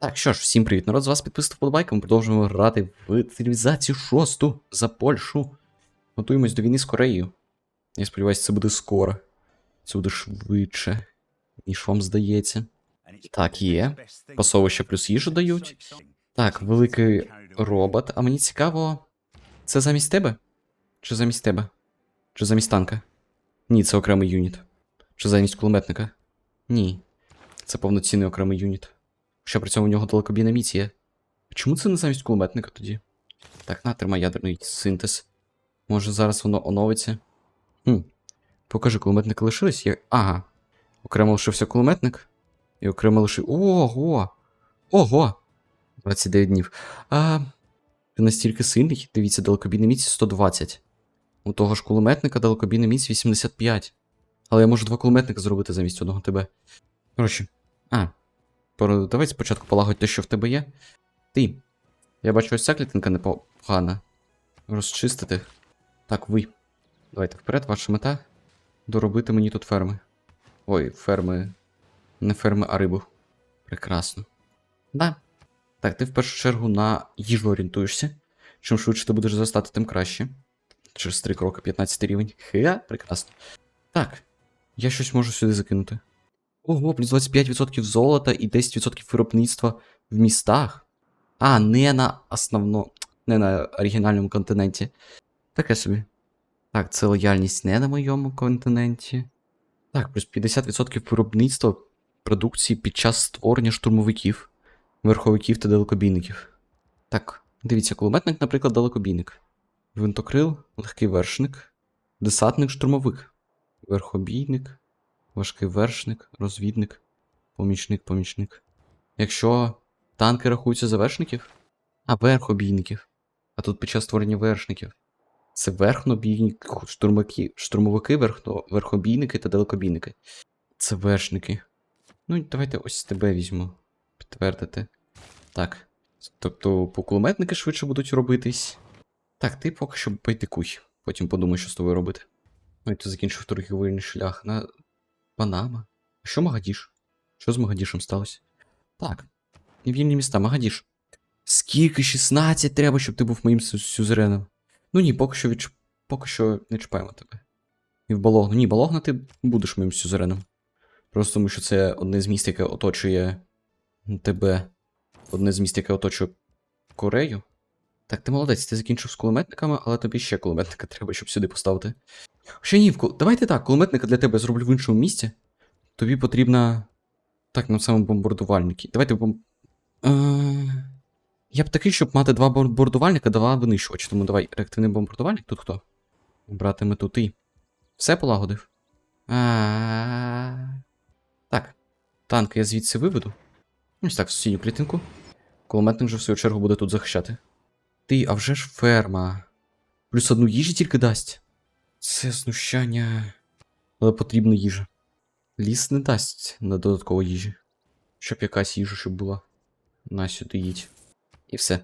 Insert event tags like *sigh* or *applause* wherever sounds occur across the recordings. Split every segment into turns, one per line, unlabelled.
Так, що ж, всім привіт, народ, з вас підписав вподобайка. Ми продовжуємо грати в цивілізацію шосту за Польщу. Готуємось до війни з Кореєю. Я сподіваюся, це буде скоро. Це буде швидше, ніж вам здається.
Так, є.
Пасовище плюс їжу дають. Так, великий робот. А мені цікаво, це замість тебе? Чи замість тебе? Чи замість танка? Ні, це окремий юніт. Чи замість кулеметника? Ні. Це повноцінний окремий юніт. Що при цьому у нього далекобійна міція. Чому це не замість кулеметника тоді? Так, на, тримай ядерний синтез. Може зараз воно оновиться. Хм. Покажи, кулеметники лишились? Я... Ага. Окремо лишився кулеметник. І окремо лишив. Ого! Ого! 29 днів. А. Ти настільки сильний, дивіться, далекобійна міць 120. У того ж кулеметника далекобійна міць 85. Але я можу два кулеметника зробити замість одного тебе. Коротше. А. Давай спочатку полагодь те, що в тебе є. Ти. Я бачу, ось ця клітинка непогана. Розчистити. Так, ви. Давайте вперед, ваша мета. Доробити мені тут ферми. Ой, ферми. Не ферми, а рибу. Прекрасно. Да. Так, ти в першу чергу на їжу орієнтуєшся. Чим швидше ти будеш застати, тим краще. Через 3 кроки 15 рівень. Хе, прекрасно. Так. Я щось можу сюди закинути. Ого, плюс 25% золота і 10% виробництва в містах. А, не на основно. Не на оригінальному континенті. Таке собі. Так, це лояльність не на моєму континенті. Так, плюс 50% виробництва продукції під час створення штурмовиків, верховиків та далекобійників. Так, дивіться, кулеметник, наприклад, далекобійник. Гвинтокрил, легкий вершник, десантник, штурмовик, верхобійник, важкий вершник, розвідник, помічник, помічник. Якщо танки рахуються за вершників, а верхобійників. А тут під час створення вершників. Це верхнобійник, штурмаки, штурмовики, верхно, верхобійники та далекобійники. Це вершники. Ну, давайте ось тебе візьму. Підтвердити. Так. Тобто, по кулеметники швидше будуть робитись. Так, ти поки що байдикуй. Потім подумай, що з тобою робити. Ну і ти закінчив торгівельний шлях на Панама. Що Магадіш? Що з Магадішем сталося? Так. Вільні міста, Магадіш. Скільки 16 треба, щоб ти був моїм сю- сюзереном? Ну ні, поки що відч... поки що не чіпаємо тебе. І в Балогну. Ні, Балогна ти будеш моїм сюзереном. Просто тому, що це одне з міст, яке оточує тебе. Одне з міст, яке оточує Корею. Так, ти молодець, ти закінчив з кулеметниками, але тобі ще кулеметника треба, щоб сюди поставити. Ще ні, давайте так, кулеметника для тебе зроблю в іншому місці. Тобі потрібна. Так, ну саме бомбардувальники. Давайте бом. Е... Я б такий, щоб мати два бомбардувальника, два винищувачі. Тому давай, реактивний бомбардувальник, тут хто? Братиме тут ти. Все полагодив? А. Так. Танк я звідси виведу. Ось так, в сусідню клітинку. Кулеметник же в свою чергу буде тут захищати. Ти, а вже ж ферма. Плюс одну їжі тільки дасть. Це знущання. Але потрібна їжа. Ліс не дасть на додаткову їжі. Щоб якась їжа щоб була. На сюди їдь. І все.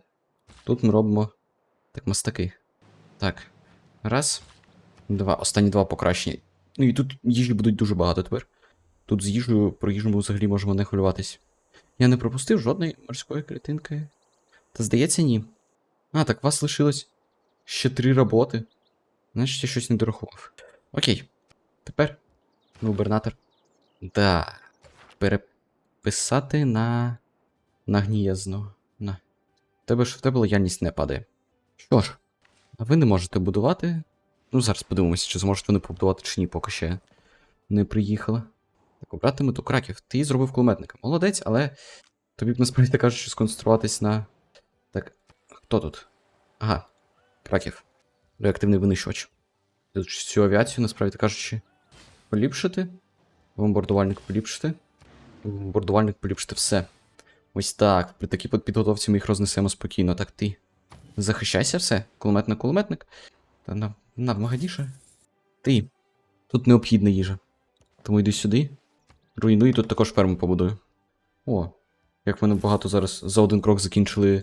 Тут ми робимо так мастаки. Так. Раз. Два. Останні два покращення. Ну і тут їжі будуть дуже багато тепер. Тут з їжею про їжу ми взагалі можемо не хвилюватись. Я не пропустив жодної морської клітинки. Та здається, ні. А, так у вас лишилось ще три роботи. Значить, я щось не дорахував. Окей. Тепер. Губернатор. Да. Переписати на. На гнієзну. На. Тебе ж в тебе лояльність не падає. Що ж, а ви не можете будувати. Ну, зараз подивимося, чи зможете вони побудувати, чи ні, поки ще не приїхала. Так, обрати мету краків. Ти зробив кулеметника. Молодець, але тобі б насправді кажучи, сконцентруватись на. Так, хто тут? Ага, краків. Реактивний винищувач. Тут Цю авіацію, насправді кажучи, поліпшити. Бомбардувальник поліпшити. Бомбардувальник поліпшити все. Ось так. При такій підготовці ми їх рознесемо спокійно. Так ти. Захищайся все. Кулеметник, кулеметник. Та на, на магадіше. Ти. Тут необхідна їжа. Тому йди сюди. Руйнуй, тут також ферму побудую. О, як мене багато зараз за один крок закінчили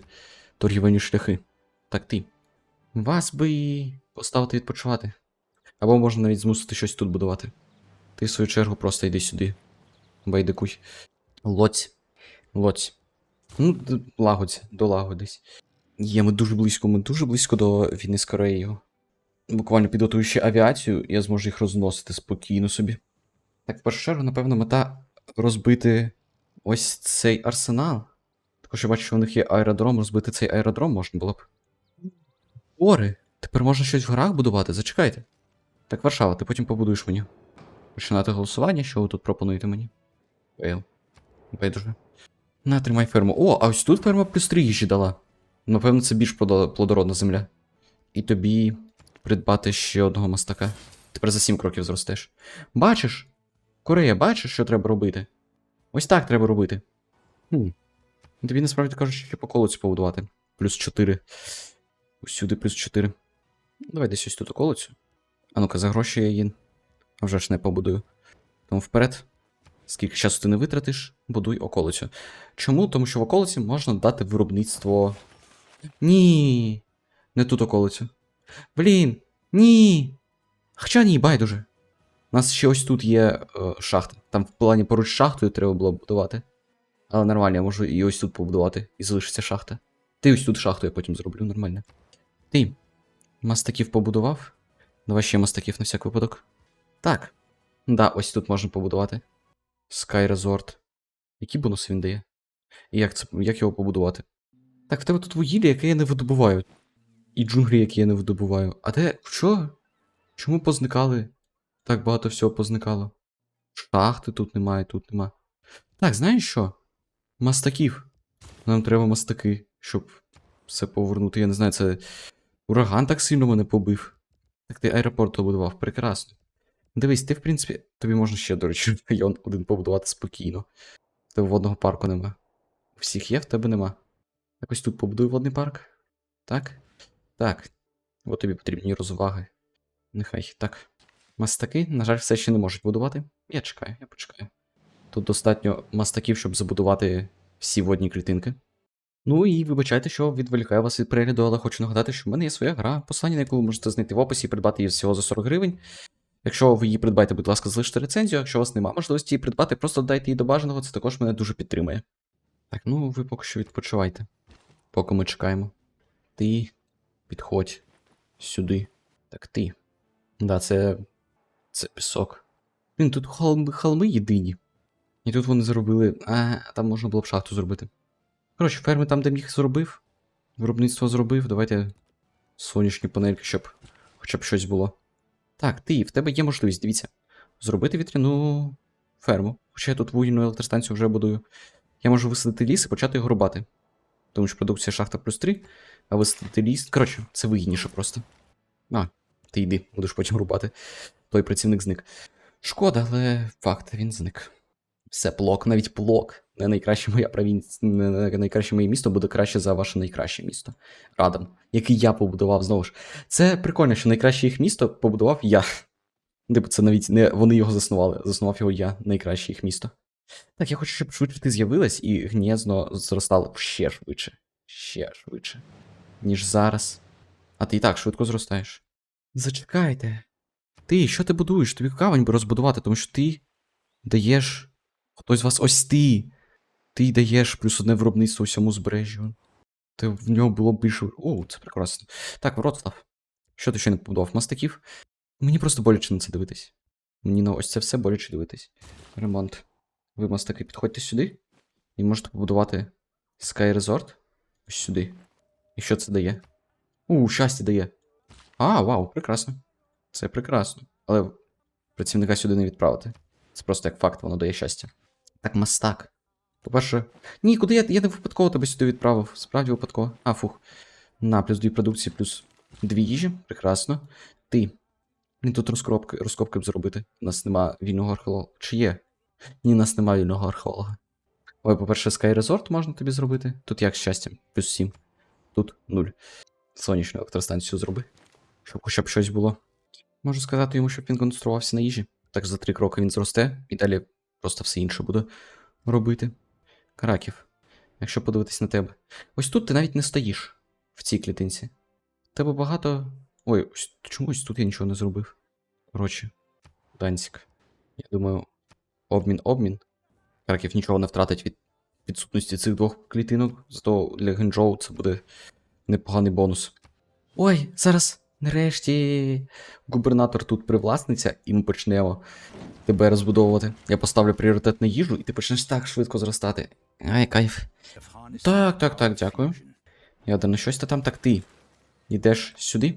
торгівельні шляхи. Так ти. Вас би поставити відпочивати. Або можна навіть змусити щось тут будувати. Ти, в свою чергу, просто йди сюди. Байдикуй. Лоць. Лоць. Ну, лагодься, долагодись. Є, ми дуже близько, ми дуже близько до війни з Кореєю. Буквально підготую ще авіацію, я зможу їх розносити спокійно собі. Так, в першу чергу, напевно, мета розбити ось цей арсенал. Також я бачу, що у них є аеродром, розбити цей аеродром можна було б. Гори! Тепер можна щось в горах будувати, зачекайте. Так, Варшава, ти потім побудуєш мені. Починати голосування, що ви тут пропонуєте мені? Фейл. Байдуже. На, тримай ферму. О, а ось тут ферма плюс 3 їжі дала. Напевно, це більш плодородна земля. І тобі придбати ще одного мастака. Тепер за 7 кроків зростеш. Бачиш? Корея, бачиш, що треба робити? Ось так треба робити. Хм. Тобі насправді кажуть, ще по колодцю побудувати. Плюс 4. Усюди плюс 4. Давай десь ось тут околицю. А ну-ка, за гроші я її. А вже ж не побудую. Тому вперед. Скільки часу ти не витратиш, будуй околицю. Чому? Тому що в околиці можна дати виробництво. Ні. Не тут околицю. Блін. Ні. Хоча ні, байдуже. У нас ще ось тут є е, шахта. Там в плані поруч шахтою треба було будувати. Але нормально, я можу і ось тут побудувати, і залишиться шахта. Ти ось тут шахту я потім зроблю, нормально. Ти мастаків побудував? Давай ще мастаків на всяк випадок. Так. Да, ось тут можна побудувати. Sky Resort. Які бонуси він дає? І як, це, як його побудувати? Так, в тебе тут вугілля, яке я не видобуваю. І джунглі, які я не видобуваю. А де. Що? Чому позникали? Так багато всього позникало. Шахти тут немає, тут нема. Так, знаєш що? Мастаків. Нам треба мастаки, щоб все повернути. Я не знаю, це. Ураган так сильно мене побив. Так ти аеропорт побудував, прекрасно. Дивись, ти, в принципі, тобі можна ще, до речі, *laughs* район один побудувати спокійно. В тебе водного парку нема. У всіх є, в тебе нема. Якось тут побудуй водний парк. Так? Так. От тобі потрібні розваги. Нехай так. Мастаки, на жаль, все ще не можуть будувати. Я чекаю, я почекаю. Тут достатньо мастаків, щоб забудувати всі водні клітинки. Ну і вибачайте, що відволікаю вас від перегляду, але хочу нагадати, що в мене є своя гра, послання на яку ви можете знайти в описі і придбати її всього за 40 гривень. Якщо ви її придбаєте, будь ласка, залиште рецензію. Якщо у вас немає можливості її придбати, просто додайте її до бажаного, це також мене дуже підтримує. Так, ну ви поки що відпочивайте. Поки ми чекаємо. Ти підходь сюди. Так ти. Да, це. Це пісок. Блін, тут холми, холми єдині. І тут вони зробили. А, там можна було б шахту зробити. Коротше, ферми там, де міг зробив. Виробництво зробив. Давайте сонячні панельки, щоб хоча б щось було. Так, ти, в тебе є можливість, дивіться. Зробити вітряну ферму. Хоча я тут вугільну електростанцію вже будую. Я можу висадити ліс і почати його рубати. Тому що продукція шахта плюс 3, а висадити ліс. Коротше, це вигідніше просто. А, ти йди, будеш потім рубати. Той працівник зник. Шкода, але факт, він зник. Все, плок, навіть плок. Не найкраще моя провінція, не найкраще моє місто буде краще за ваше найкраще місто. Радом, який я побудував знову ж. Це прикольно, що найкраще їх місто побудував я. Типу, це навіть не вони його заснували. Заснував його я, найкраще їх місто. Так, я хочу, щоб швидше ти з'явилась і гнєзно зростало ще швидше. Ще швидше. Ніж зараз. А ти і так швидко зростаєш. Зачекайте. Ти, що ти будуєш? Тобі кавань би розбудувати, тому що ти даєш. Хтось з вас ось ти. Ти даєш плюс одне виробництво усьому збережжю. Ти в нього було більше. О, це прекрасно. Так, Вроцлав. Що ти ще не побудував? Мастаків? Мені просто боляче на це дивитись. Мені на ось це все боляче дивитись. Ремонт. Ви мастаки підходьте сюди. І можете побудувати Sky Resort. Ось сюди. І що це дає? У, щастя дає. А, вау, прекрасно. Це прекрасно. Але працівника сюди не відправити. Це просто як факт, воно дає щастя. Так, мастак. По-перше. Ні, куди я, я не випадково тебе сюди відправив. Справді випадково. А, фух. На, плюс дві продукції, плюс дві їжі. Прекрасно. Ти. Блін, тут розкопки, розкопки б зробити. У нас нема вільного археолога. Чи є? Ні, у нас нема вільного археолога. Ой, по-перше, Sky Resort можна тобі зробити. Тут як з щастям, плюс 7. Тут 0. Сонячну електростанцію зроби. Щоб хоча б щось було. Можу сказати йому, щоб він концентрувався на їжі. Так за три кроки він зросте, і далі просто все інше буде робити. Караків, якщо подивитись на тебе. Ось тут ти навіть не стоїш в цій клітинці. Тебе багато. Ой, ось чомусь тут я нічого не зробив. Коротше, Данцік. Я думаю, обмін, обмін. Краків нічого не втратить від відсутності цих двох клітинок, зато для Генджоу це буде непоганий бонус. Ой, зараз, нарешті, губернатор тут привласниця, і ми почнемо тебе розбудовувати. Я поставлю пріоритет на їжу, і ти почнеш так швидко зростати. Ай, кайф. Так, так, так, дякую. Я на щось та там так ти. Йдеш сюди?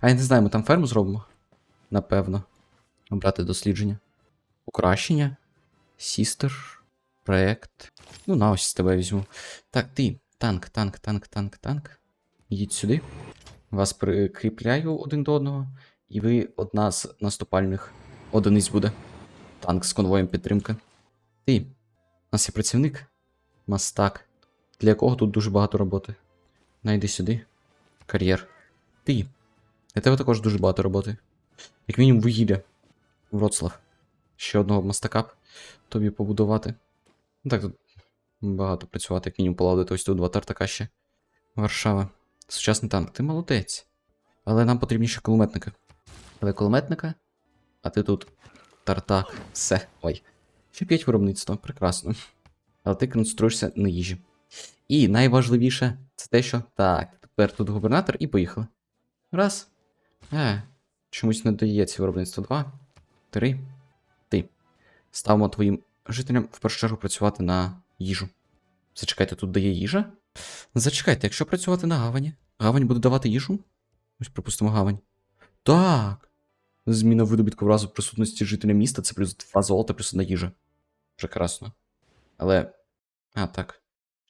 А я не знаю, ми там ферму зробимо. Напевно. Обрати дослідження. Покращення. Сістер. Проект. Ну, на ось тебе візьму. Так, ти. Танк, танк, танк, танк, танк. Йдіть сюди. Вас прикріпляю один до одного. І ви одна з наступальних одиниць буде. Танк з конвоєм підтримки. Ти. У нас є працівник. Мастак. Для якого тут дуже багато роботи. Найди сюди. Кар'єр. Ти. Для тебе також дуже багато роботи. Як мінімум вугілля. Вроцлав. Ще одного мастака тобі побудувати. Ну так тут багато працювати, як мінімум полагодити ось тут два тартака ще. Варшава. Сучасний танк. Ти молодець. Але нам потрібні ще кулеметники. Але кулеметника. А ти тут тартак. Все. Ой. Ще 5 виробництва. Прекрасно. Але ти концентруєшся на їжі. І найважливіше це те, що. Так, тепер тут губернатор і поїхали. Раз. Е, чомусь не дається виробництво. Два. Три. Ти. Ставимо твоїм жителям в першу чергу працювати на їжу. Зачекайте, тут дає їжа? Зачекайте, якщо працювати на гавані, гавань буде давати їжу? Ось припустимо гавань. Так. Зміна видобітку разу присутності жителя міста це плюс 2 золота, плюс одна їжа. Прекрасно. Але. А, так.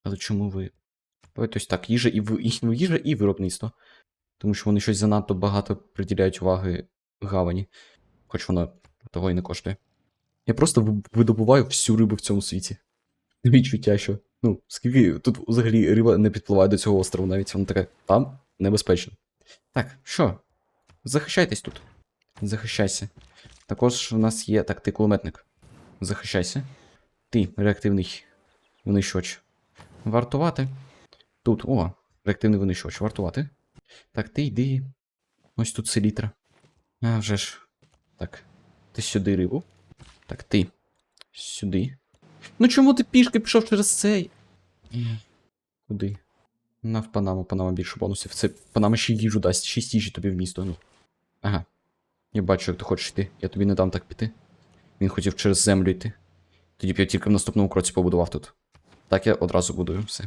Але чому ви. Давайте ось так, їжа і, ви... і їжа і виробництво. Тому що вони щось занадто багато приділяють уваги гавані. Хоч воно того і не коштує. Я просто видобуваю всю рибу в цьому світі. Відчуття, що. Ну, скільки тут взагалі риба не підпливає до цього острову, навіть вона така там небезпечно. Так, що? Захищайтесь тут. Захищайся. Також у нас є. Так, ти кулеметник. Захищайся. Ти реактивний винищувач. Вартувати. Тут, о, реактивний винищувач. Вартувати. Так, ти йди. Ось тут селітра. А вже ж. Так. Ти сюди рибу. Так, ти. Сюди. Ну чому ти пішки пішов через цей? Куди? На в Панаму, Панама більше бонусів. Це Панама ще їжу дасть, 6 їжі тобі в місто. Ну. Ага. Я бачу, як ти хочеш йти. Я тобі не дам так піти. Він хотів через землю йти. Тоді б я тільки в наступному кроці побудував тут. Так я одразу будую все.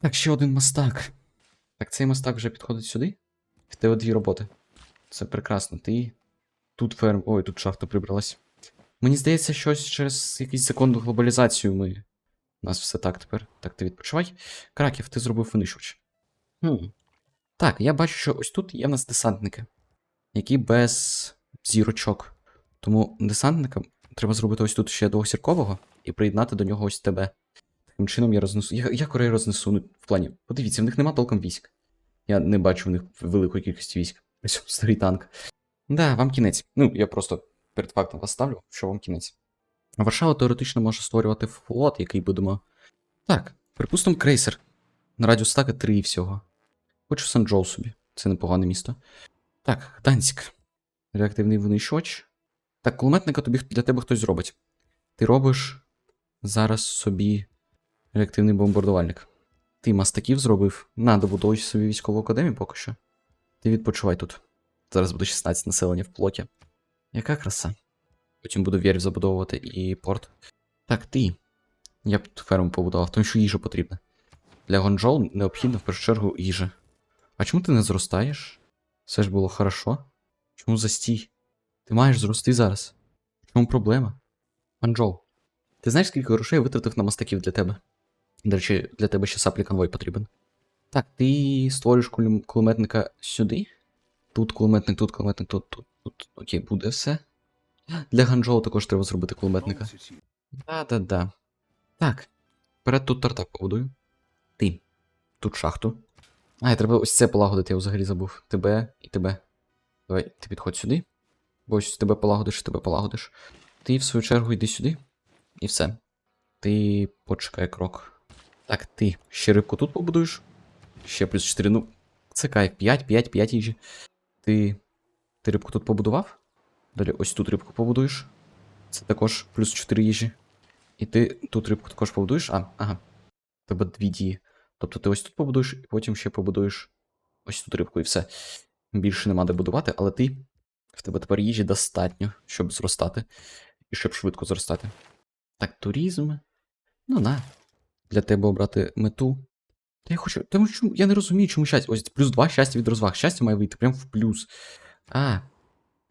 Так, ще один мастак. Так, цей мастак вже підходить сюди. В тебе дві роботи. Це прекрасно. Ти тут ферм. Ой, тут шахта прибралась. Мені здається, щось через якийсь законну глобалізацію ми. У нас все так тепер. Так, ти відпочивай. Краків, ти зробив винищувач. Хм. Так, я бачу, що ось тут є в нас десантники, які без зірочок. Тому десантникам треба зробити ось тут ще двохсіркового і приєднати до нього ось тебе. Таким чином я рознесу. Я, я Корею рознесу. Ну, в плані. Подивіться, в них нема толком військ. Я не бачу в них великої кількості військ. Ось *laughs* старий танк. Да, вам кінець. Ну, я просто перед фактом вас ставлю, що вам кінець. Варшава теоретично може створювати флот, який будемо. Так, припустимо, крейсер. На радіус стака 3 і всього. Хочу Сан-Джоу собі. Це непогане місто. Так, Данськ. Реактивний винищувач. Так, кулеметника тобі для тебе хтось зробить. Ти робиш зараз собі реактивний бомбардувальник. Ти мастаків зробив. На, добудуй собі військову академію поки що. Ти відпочивай тут. Зараз буде 16 населення в плоті. Яка краса. Потім буду вірів забудовувати і порт. Так, ти. Я б ферму побудував, тому що їжа потрібна. Для Гонджол необхідно в першу чергу їжа. А чому ти не зростаєш? Все ж було хорошо. Чому застій? Ти маєш зрости зараз. Чому проблема? Гонджол. Ти знаєш, скільки грошей я витратив на мастаків для тебе? До речі, для тебе ще саплі конвой потрібен. Так, ти створюєш кулем- кулеметника сюди. Тут кулеметник, тут кулеметник, тут, тут, тут. Окей, буде все. Для Ганчжоу також треба зробити кулеметника. Да-да-да. Так. Вперед тут тартак побудую. Ти. Тут шахту. А, і треба ось це полагодити, я взагалі забув. Тебе і тебе. Давай, ти підходь сюди. Бо ось тебе полагодиш, тебе полагодиш. Ти, в свою чергу, йди сюди. І все. Ти почекай крок. Так, ти ще рибку тут побудуєш. Ще плюс 4. Ну, це кайф. 5, 5, 5 їжі. Ти. Ти рибку тут побудував? Далі ось тут рибку побудуєш. Це також плюс 4 їжі. І ти тут рибку також побудуєш. А, ага. Тебе дві дії. Тобто ти ось тут побудуєш, і потім ще побудуєш ось тут рибку, і все. Більше нема де будувати, але ти. В тебе тепер їжі достатньо, щоб зростати. І щоб швидко зростати. Так, туризм. Ну на. Для тебе обрати мету. Та я хочу. Тому що я не розумію, чому щастя. Ось плюс 2 щастя від розваг. Щастя має вийти прям в плюс. А,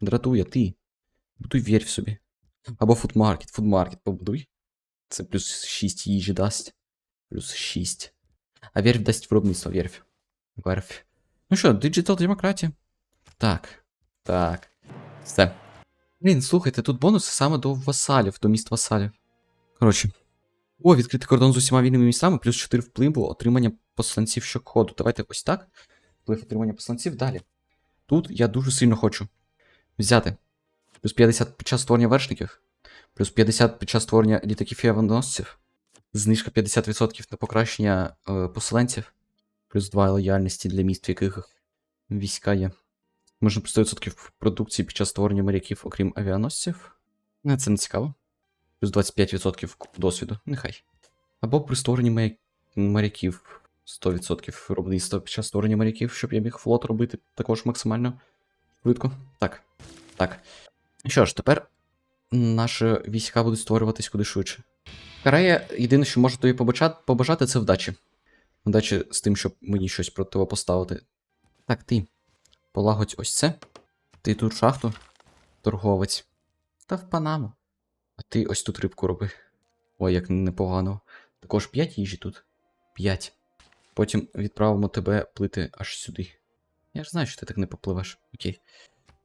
дратує ти. Будуй вірь в собі. Або фудмаркет. Фудмаркет побудуй. Це плюс 6 їжі дасть. Плюс 6. А верфь дасть виробництво, верфь. Верфь. Ну що, диджитал демократія. Так. Так. Все. Блін, слухайте, тут бонуси саме до васалів, до міст васалів. Коротше. О, відкритий кордон з усіма вільними містами, плюс 4 впливу, отримання посланців щокоду. Давайте ось так. Вплив отримання посланців далі. Тут я дуже сильно хочу взяти. Плюс 50 під час створення вершників, плюс 50 під час створення літаків і авіаносців, знижка 50% на покращення е, поселенців, плюс 2 лояльності для міст, в яких війська є. Можна плюс 100% продукції під час створення моряків, окрім авіаносців. Це не цікаво. Плюс 25% досвіду, нехай. Або при створенні моря- моряків 100% виробництва під час створення моряків, щоб я міг флот робити також максимально швидко. Так. Так. Що ж, тепер наші війська будуть створюватись куди швидше. Корея, єдине, що можу тобі побажати, це вдачі. Вдачі з тим, щоб мені щось противопоставити. Так, ти. Полагодь ось це. Ти тут шахту, торговець. Та в Панаму. А ти ось тут рибку роби. Ой, як непогано. Також 5 їжі тут. 5. Потім відправимо тебе плити аж сюди. Я ж знаю, що ти так не попливеш. Окей.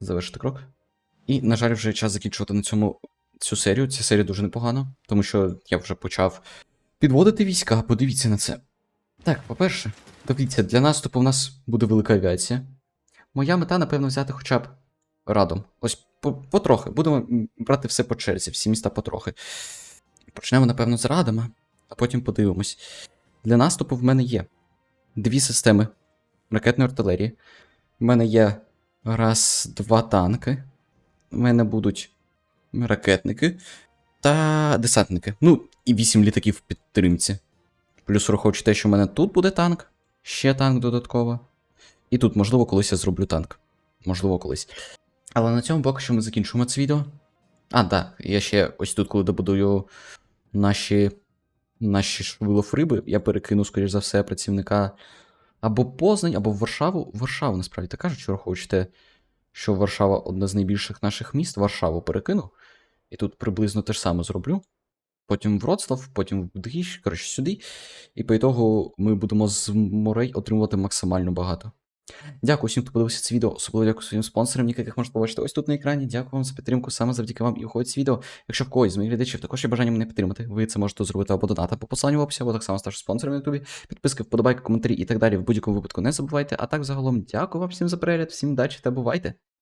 Завершити крок. І, на жаль, вже час закінчувати на цьому цю серію. Ця серія дуже непогана, тому що я вже почав підводити війська. Подивіться на це. Так, по-перше, дивіться, для наступу в нас буде велика авіація. Моя мета, напевно, взяти хоча б радом. Ось потрохи. Будемо брати все по черзі, всі міста потрохи. Почнемо, напевно, з радами, а потім подивимось. Для наступу в мене є дві системи ракетної артилерії. В мене є раз, два танки. У мене будуть ракетники та десантники. Ну, і вісім літаків в підтримці. Плюс враховуючи те, що в мене тут буде танк, ще танк додатково. І тут, можливо, колись я зроблю танк. Можливо, колись. Але на цьому поки що ми закінчуємо це відео. А, так, я ще ось тут, коли добудую наші, наші швилофриби, я перекину, скоріш за все, працівника або Познань, або в Варшаву. Варшаву, насправді так кажуть, що враховуючи те, що Варшава одне з найбільших наших міст, Варшаву перекину. І тут приблизно те ж саме зроблю. Потім в Вроцлав, потім в Дгіш, коротше, сюди. І по ітогу ми будемо з морей отримувати максимально багато. Дякую всім, хто подивився це відео. Особливо дякую своїм спонсорам, яких можна побачити ось тут на екрані. Дякую вам за підтримку. Саме завдяки вам і виходить це відео. Якщо в когось з моїх глядачів також є бажання мене підтримати, ви це можете зробити або донати по посиланню в описі, або так само ставши спонсором на ютубі. Підписки, вподобайки, коментарі і так далі в будь-якому випадку не забувайте. А так загалом дякую вам всім за перегляд, всім удачі та бувайте!